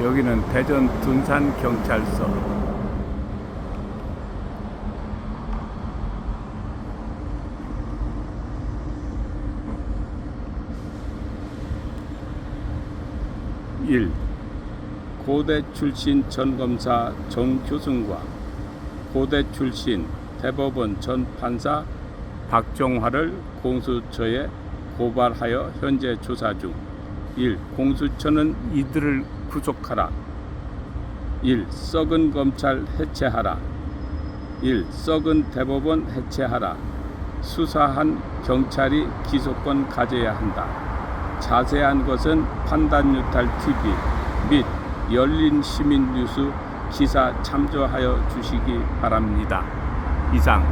여기는 대전 둔산 경찰서. 일 고대 출신 전 검사 정교승과 고대 출신 대법원 전 판사 박종화를 공수처에 고발하여 현재 조사 중. 1. 공수처는 이들을 구속하라. 1. 썩은 검찰 해체하라. 1. 썩은 대법원 해체하라. 수사한 경찰이 기소권 가져야 한다. 자세한 것은 판단유탈 TV 및 열린 시민 뉴스 기사 참조하여 주시기 바랍니다. 이상